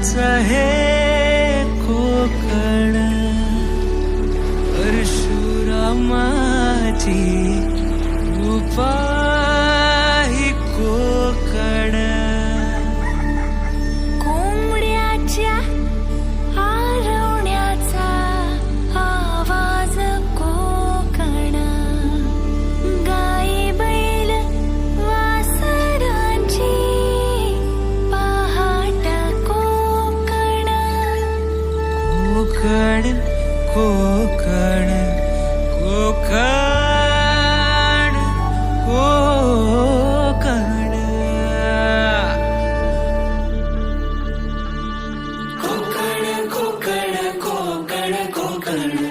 what's ahead. ölürüm.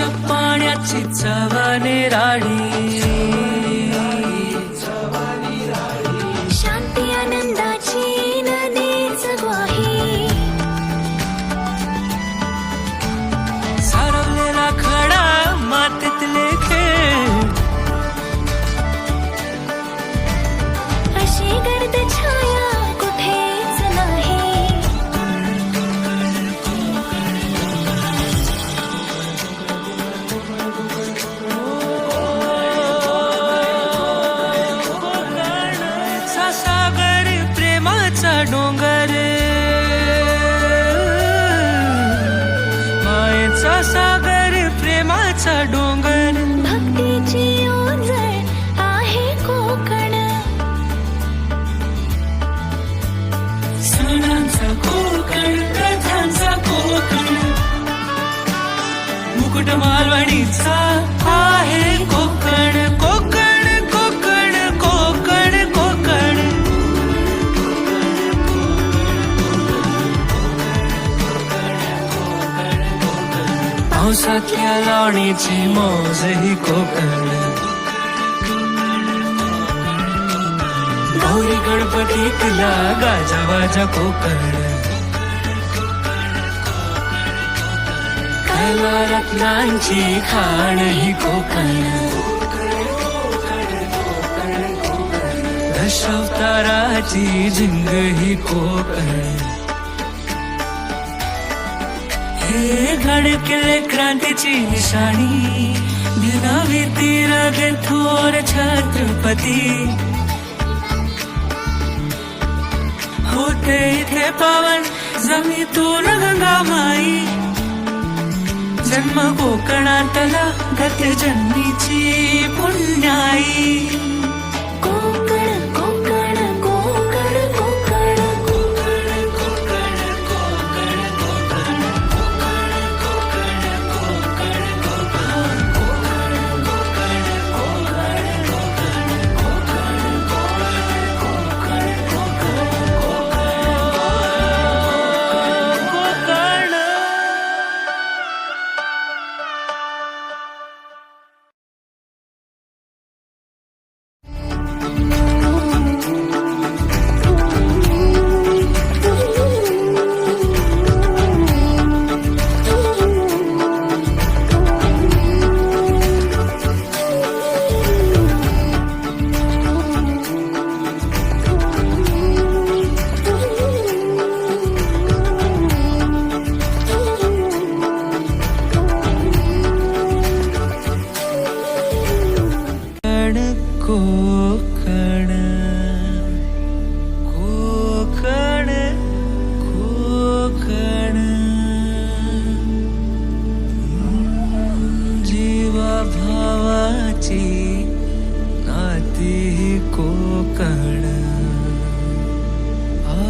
पाण्याची चव निराळी कोकण प्रथांचा कोकण. मुकुट मालवणीचा आहे कोकण. कोकण कोकण कोकण कोकण. पावसातल्या लावणीची मौज ही कोकण. गौरी गाजा वाजा कोकण. कला रत्नांची खाण ही कोकण. दशावताराची झिंग ही कोकण. हे गडकिल्ले क्रांतीची निशाणी दिनावी तीर थोर छत्रपती. होते इथे पावन जमीतून गंगामाई जन्म कोकणातला गत जन्मीची cool.